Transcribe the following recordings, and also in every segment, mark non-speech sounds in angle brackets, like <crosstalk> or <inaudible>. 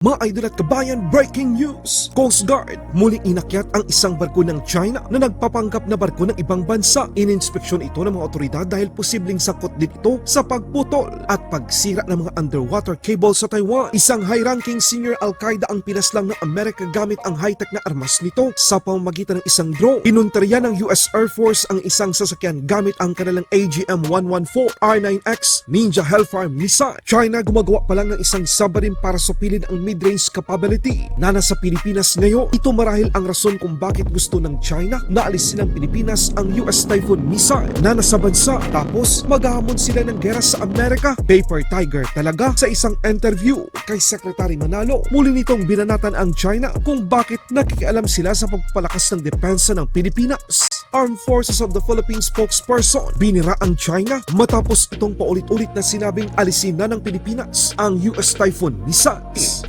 Mga idol at kabayan, breaking news! Coast Guard muling inakyat ang isang barko ng China na nagpapanggap na barko ng ibang bansa. Ininspeksyon ito ng mga otoridad dahil posibleng sakot din ito sa pagputol at pagsira ng mga underwater cable sa Taiwan. Isang high-ranking senior Al-Qaeda ang pinaslang ng Amerika gamit ang high-tech na armas nito sa pamamagitan ng isang drone. Pinuntarya ng US Air Force ang isang sasakyan gamit ang kanilang AGM-114 R9X Ninja Hellfire missile. China gumagawa pa lang ng isang submarine para supilin ang mid-range capability na nasa Pilipinas ngayon. Ito marahil ang rason kung bakit gusto ng China na alisin ng Pilipinas ang US Typhoon missile na nasa bansa tapos maghahamon sila ng gera sa Amerika. Paper Tiger talaga sa isang interview kay Secretary Manalo. Muli nitong binanatan ang China kung bakit nakikialam sila sa pagpalakas ng depensa ng Pilipinas. Armed Forces of the Philippines spokesperson binira ang China matapos itong paulit-ulit na sinabing alisin na ng Pilipinas ang US Typhoon missiles.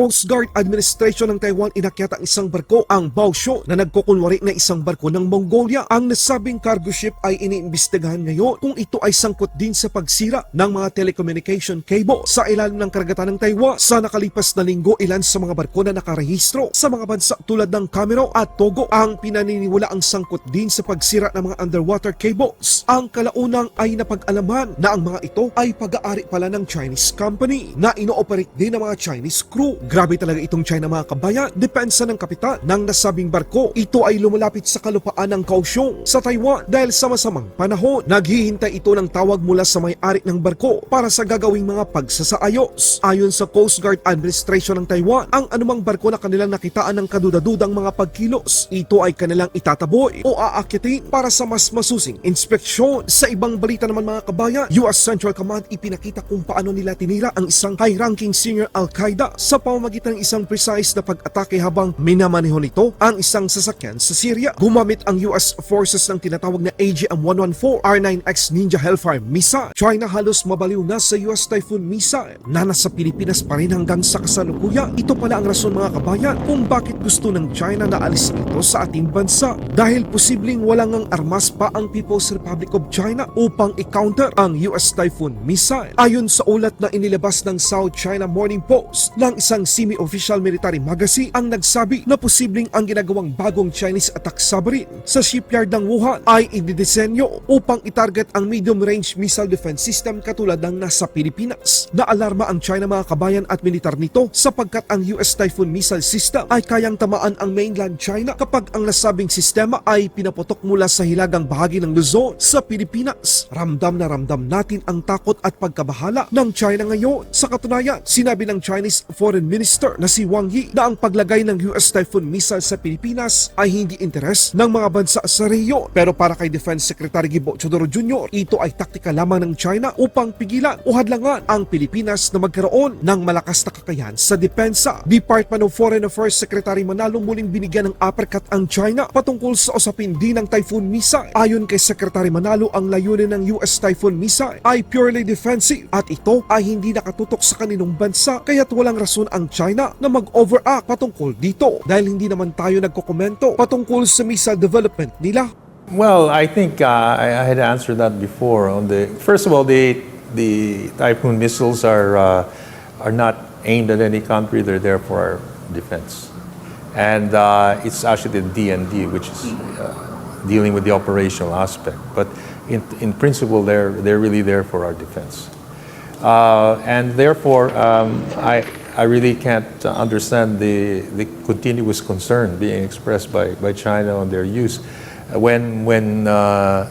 Coast Guard Administration ng Taiwan inakyat ang isang barko, ang Baosho, na nagkukunwari na isang barko ng Mongolia. Ang nasabing cargo ship ay iniimbestigahan ngayon kung ito ay sangkot din sa pagsira ng mga telecommunication cable sa ilalim ng karagatan ng Taiwan. Sa nakalipas na linggo, ilan sa mga barko na nakarehistro sa mga bansa tulad ng Camero at Togo ang pinaniniwala ang sangkot din sa pagsira ng mga underwater cables. Ang kalaunang ay napag-alaman na ang mga ito ay pag-aari pala ng Chinese company na ino-operate din ng mga Chinese crew. Grabe talaga itong China mga kabayan. Depensa ng kapitan ng nasabing barko. Ito ay lumalapit sa kalupaan ng Kaohsiung sa Taiwan dahil sa masamang panahon. Naghihintay ito ng tawag mula sa may-ari ng barko para sa gagawing mga pagsasaayos. Ayon sa Coast Guard Administration ng Taiwan, ang anumang barko na kanilang nakitaan ng kadudadudang mga pagkilos, ito ay kanilang itataboy o aakyatin para sa mas masusing inspeksyon. Sa ibang balita naman mga kabayan, US Central Command ipinakita kung paano nila tinira ang isang high-ranking senior Al-Qaeda sa pamamagitan ng isang precise na pag-atake habang minamaneho nito ang isang sasakyan sa Syria. Gumamit ang US forces ng tinatawag na AGM-114 R9X Ninja Hellfire missile. China halos mabaliw na sa US Typhoon missile na nasa Pilipinas pa rin hanggang sa kasalukuyan. Ito pala ang rason mga kabayan kung bakit gusto ng China na alis ito sa ating bansa. Dahil posibleng walang ang armas pa ang People's Republic of China upang i-counter ang US Typhoon missile. Ayon sa ulat na inilabas ng South China Morning Post ng isang semi-official military magazine ang nagsabi na posibleng ang ginagawang bagong Chinese attack submarine sa shipyard ng Wuhan ay ididisenyo upang itarget ang medium-range missile defense system katulad ng nasa Pilipinas. Naalarma ang China mga kabayan at militar nito sapagkat ang US Typhoon missile system ay kayang tamaan ang mainland China kapag ang nasabing sistema ay pinaputok mula sa hilagang bahagi ng Luzon sa Pilipinas. Ramdam na ramdam natin ang takot at pagkabahala ng China ngayon. Sa katunayan, sinabi ng Chinese Foreign Minister na si Wang Yi na ang paglagay ng US Typhoon missile sa Pilipinas ay hindi interes ng mga bansa sa rehiyon. Pero para kay Defense Secretary Gibo Chodoro Jr., ito ay taktika lamang ng China upang pigilan o hadlangan ang Pilipinas na magkaroon ng malakas na kakayahan sa depensa. Department of Foreign Affairs Secretary Manalo muling binigyan ng uppercut ang China patungkol sa usapin din ng Typhoon missile. Ayon kay Secretary Manalo, ang layunin ng US Typhoon missile ay purely defensive at ito ay hindi nakatutok sa kaninong bansa kaya't walang rason ang China na mag-overact patungkol dito dahil hindi naman tayo nagkokomento patungkol sa missile development nila. Well, I think uh, I, I had answered that before. On the first of all, the the Typhoon missiles are uh, are not aimed at any country; they're there for our defense, and uh, it's actually the DND which is uh, dealing with the operational aspect. But in in principle, they're they're really there for our defense, uh, and therefore, um, I. I really can't uh, understand the, the continuous concern being expressed by, by China on their use when when uh,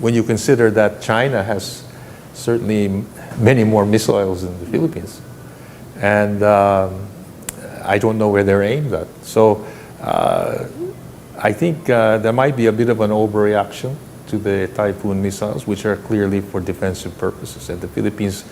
when you consider that China has certainly many more missiles than the Philippines, and um, I don't know where they're aimed at. So uh, I think uh, there might be a bit of an overreaction to the Typhoon missiles, which are clearly for defensive purposes, and the Philippines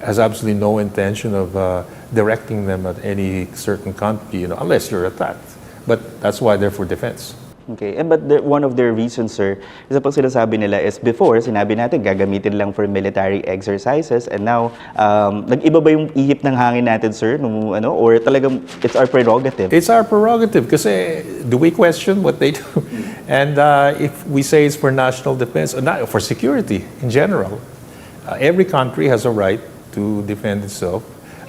has absolutely no intention of uh, directing them at any certain country, you know, unless you're attacked. But that's why they're for defense. Okay, and but the, one of their reasons, sir, isa pang sinasabi nila is before, sinabi natin gagamitin lang for military exercises and now, um, nag-iba ba yung ihip ng hangin natin, sir? Nung, ano, or talagang it's our prerogative? It's our prerogative kasi do we question what they <laughs> do? And uh, if we say it's for national defense, or not for security in general, Uh, every country has a right to defend itself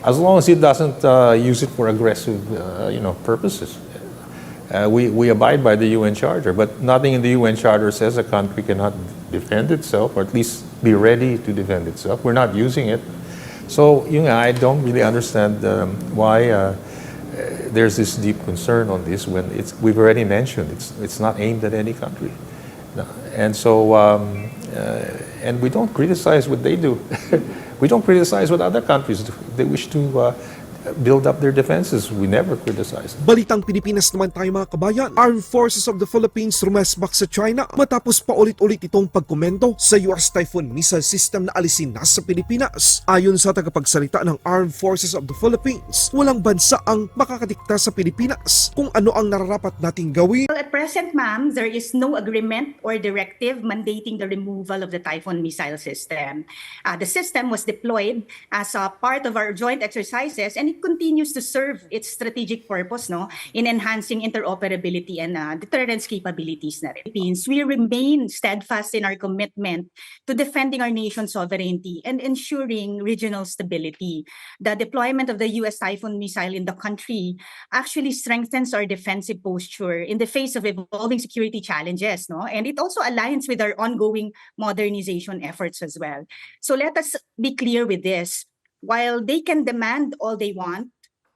as long as it doesn't uh, use it for aggressive, uh, you know, purposes. Uh, we, we abide by the UN Charter, but nothing in the UN Charter says a country cannot defend itself, or at least be ready to defend itself. We're not using it. So, you know, I don't really understand um, why uh, uh, there's this deep concern on this when it's, we've already mentioned it's, it's not aimed at any country. And so, um, and we don't criticize what they do. <laughs> we don't criticize what other countries do. They wish to uh, build up their defenses. We never criticize them. Balitang Pilipinas naman tayo mga kabayan. Armed Forces of the Philippines rumesbak sa China matapos paulit-ulit itong pagkomento sa US Typhoon missile system na alisin na sa Pilipinas. Ayon sa tagapagsalita ng Armed Forces of the Philippines, walang bansa ang makakatikta sa Pilipinas kung ano ang nararapat nating gawin Well, at present, ma'am, there is no agreement or directive mandating the removal of the Typhoon missile system. Uh, the system was deployed as a part of our joint exercises and it continues to serve its strategic purpose no, in enhancing interoperability and uh, deterrence capabilities na rin. We remain steadfast in our commitment to defending our nation's sovereignty and ensuring regional stability. The deployment of the U.S. Typhoon missile in the country actually strengthens our defensive posture in the face of evolving security challenges, no? And it also aligns with our ongoing modernization efforts as well. So let us be clear with this. While they can demand all they want,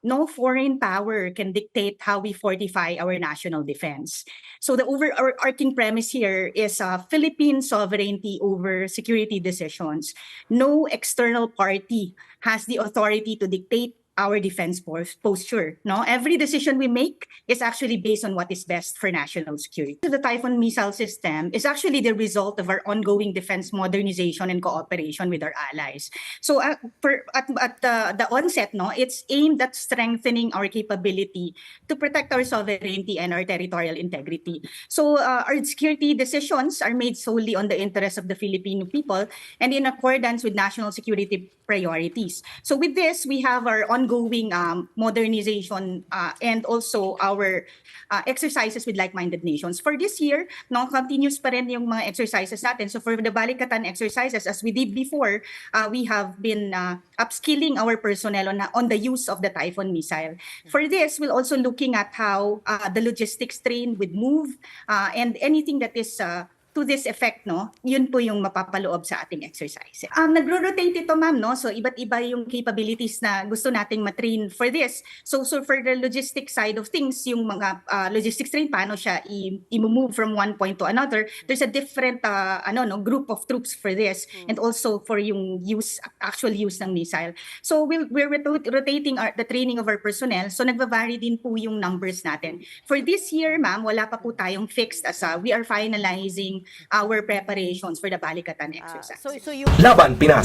no foreign power can dictate how we fortify our national defense. So the overarching premise here is uh, Philippine sovereignty over security decisions. No external party has the authority to dictate our defense pos- posture. No, every decision we make is actually based on what is best for national security. The Typhoon missile system is actually the result of our ongoing defense modernization and cooperation with our allies. So uh, for, at, at the, the onset, no, it's aimed at strengthening our capability to protect our sovereignty and our territorial integrity. So uh, our security decisions are made solely on the interests of the Filipino people and in accordance with national security priorities. So with this, we have our ongoing um, modernization uh, and also our uh, exercises with like-minded nations. For this year, no, continuous pa rin yung mga exercises natin. So for the Balikatan exercises, as we did before, uh, we have been uh, upskilling our personnel on, on the use of the Typhoon missile. For this, we're also looking at how uh, the logistics train would move uh, and anything that is uh, to this effect, no, yun po yung mapapaloob sa ating exercise. Um, nagro-rotate ito, ma'am, no? So, iba't iba yung capabilities na gusto nating matrain for this. So, so for the logistics side of things, yung mga uh, logistics train, paano siya i-move from one point to another, there's a different uh, ano, no, group of troops for this and also for yung use, actual use ng missile. So, we'll, we're rota- rotating our, the training of our personnel. So, nagva-vary din po yung numbers natin. For this year, ma'am, wala pa po tayong fixed as uh, we are finalizing our preparations for the Balikatan Ah, exercise. so, so you Laban Pinas.